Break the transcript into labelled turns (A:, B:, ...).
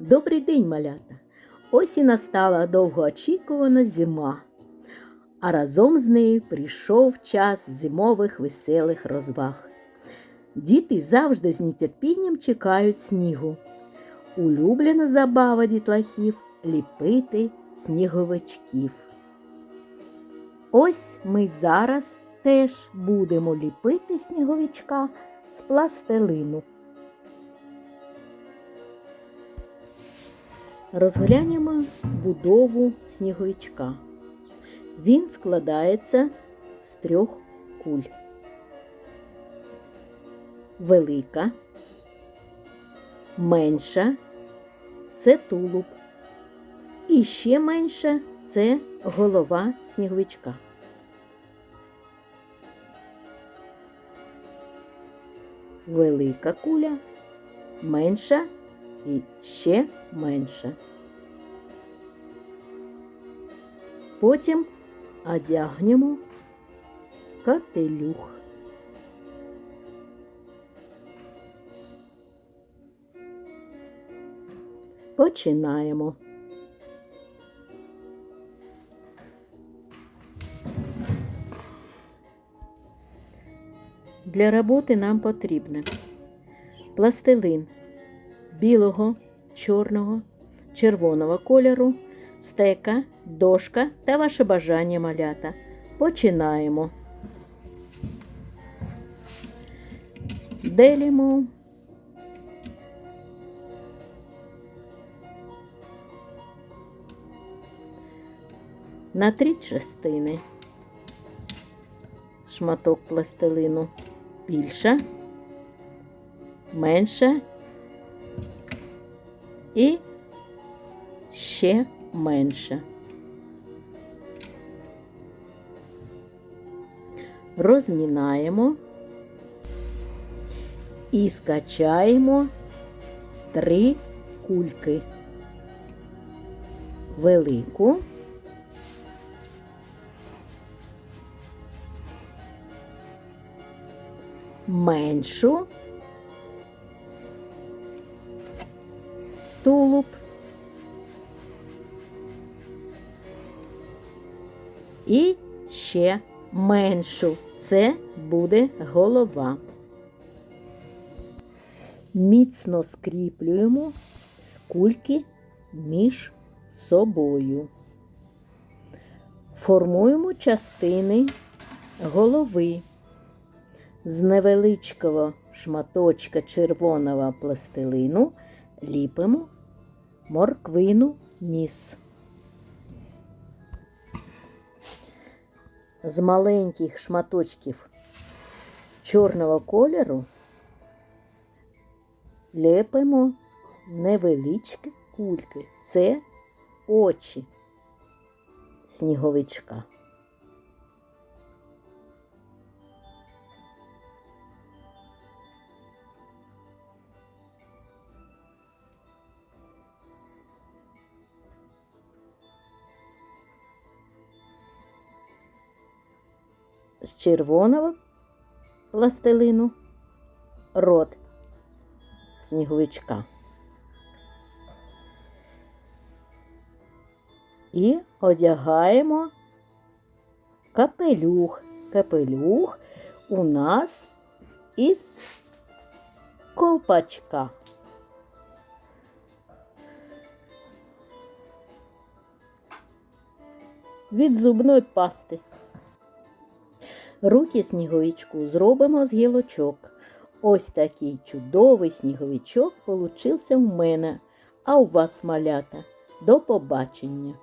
A: Добрий день, малята! Ось і настала довгоочікувана зима, а разом з нею прийшов час зимових веселих розваг. Діти завжди з нетерпінням чекають снігу. Улюблена забава дітлахів ліпити сніговичків. Ось ми зараз теж будемо ліпити сніговичка з пластилину. Розглянемо будову сніговичка. Він складається з трьох куль. Велика, менша це тулуб. І ще менша це голова сніговичка. Велика куля, менша і ще менше. Потім одягнемо капелюх. Починаємо. Для роботи нам потрібне пластилин білого, чорного, червоного кольору, стека, дошка та ваше бажання малята. Починаємо. Делимо. На три частини. Шматок пластилину більша, менша і ще менше. Розмінаємо і скачаємо три кульки. Велику, меншу тулуб і ще меншу. Це буде голова. Міцно скріплюємо кульки між собою. Формуємо частини голови. З невеличкого шматочка червоного пластилину ліпимо морквину ніс. З маленьких шматочків чорного кольору лепимо невеличкі кульки. Це очі сніговичка. З червоного пластилину рот сніговичка. І одягаємо капелюх. Капелюх у нас із колпачка. Від зубної пасти. Руки сніговичку зробимо з гілочок. Ось такий чудовий сніговичок получився в мене, а у вас малята. До побачення!